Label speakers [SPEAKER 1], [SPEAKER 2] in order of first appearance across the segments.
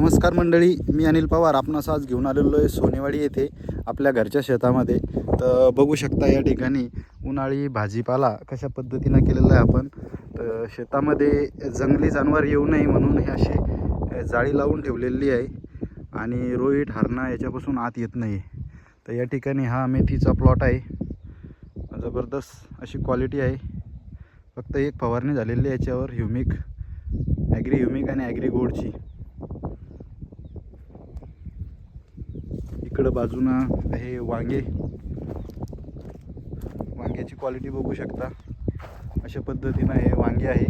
[SPEAKER 1] नमस्कार मंडळी मी अनिल पवार. आपणास आज घेऊन आलेलो आहे सोनेवाडी येथे आपल्या घरच्या शेतामध्ये. तर बघू शकता या ठिकाणी उन्हाळी भाजीपाला कशा पद्धतीनं केलेला आहे आपण. तर शेतामध्ये जंगली जनावर येऊ नये म्हणून हे अशी जाळी लावून ठेवलेली आहे. आणि रोईट हरणा याच्यापासून आत येत नाही तर या ठिकाणी हा मेथीचा प्लॉट आहे. जबरदस्त अशी क्वालिटी आहे. फक्त एक फवारणी झालेली आहे याच्यावर ह्युमिक ॲग्री ह्युमिक आणि ॲग्री गोडची. इकडं बाजूनं हे वांगे. वांग्याची क्वालिटी बघू शकता. अशा पद्धतीनं हे वांगे आहे.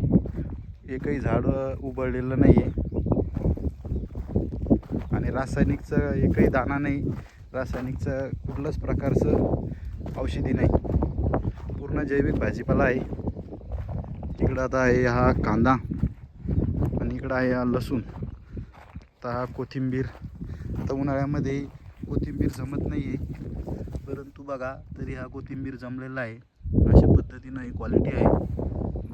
[SPEAKER 1] एकही झाड उबळलेलं नाही आहे आणि रासायनिकचं एकही दाणा नाही. रासायनिकचं कुठलंच प्रकारचं औषधी नाही. पूर्ण जैविक भाजीपाला आहे. इकडं आता आहे हा कांदा आणि इकडं आहे हा लसूण. आता हा कोथिंबीर. आता उन्हाळ्यामध्ये कोथिंबीर जमत नाही आहे परंतु बघा तरी हा कोथिंबीर जमलेला आहे. अशा पद्धतीनं ही क्वालिटी आहे.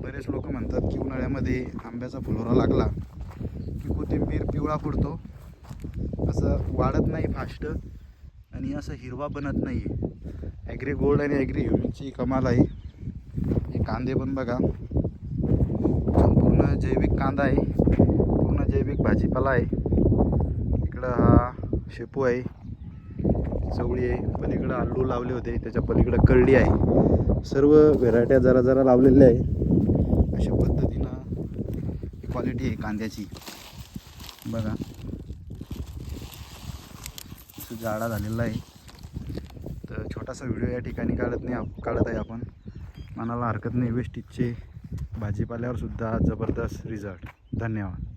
[SPEAKER 1] बरेच लोक म्हणतात की उन्हाळ्यामध्ये आंब्याचा फुलोरा लागला की कोथिंबीर पिवळा पडतो. असं वाढत नाही फास्ट आणि असं हिरवा बनत नाही आहे ॲग्री गोल्ड आणि ॲग्री ह्युमिकची कमाल आहे. हे कांदे पण बघा. संपूर्ण जैविक कांदा आहे. पूर्ण जैविक भाजीपाला आहे. इकडं हा शेपू आहे. चवळी आहे पलीकडं आलू लावले होते त्याच्या पलीकडं करडी आहे. सर्व व्हेरायट्या जरा जरा लावलेल्या आहे. अशा पद्धतीनं क्वालिटी आहे कांद्याची. बघा. असं जाडा झालेला आहे. तर छोटासा व्हिडिओ या ठिकाणी काढत नाही आप- काढत आहे आपण. मनाला हरकत नाही वेस्टीजचे भाजीपाल्यावर सुद्धा जबरदस्त रिझल्ट धन्यवाद.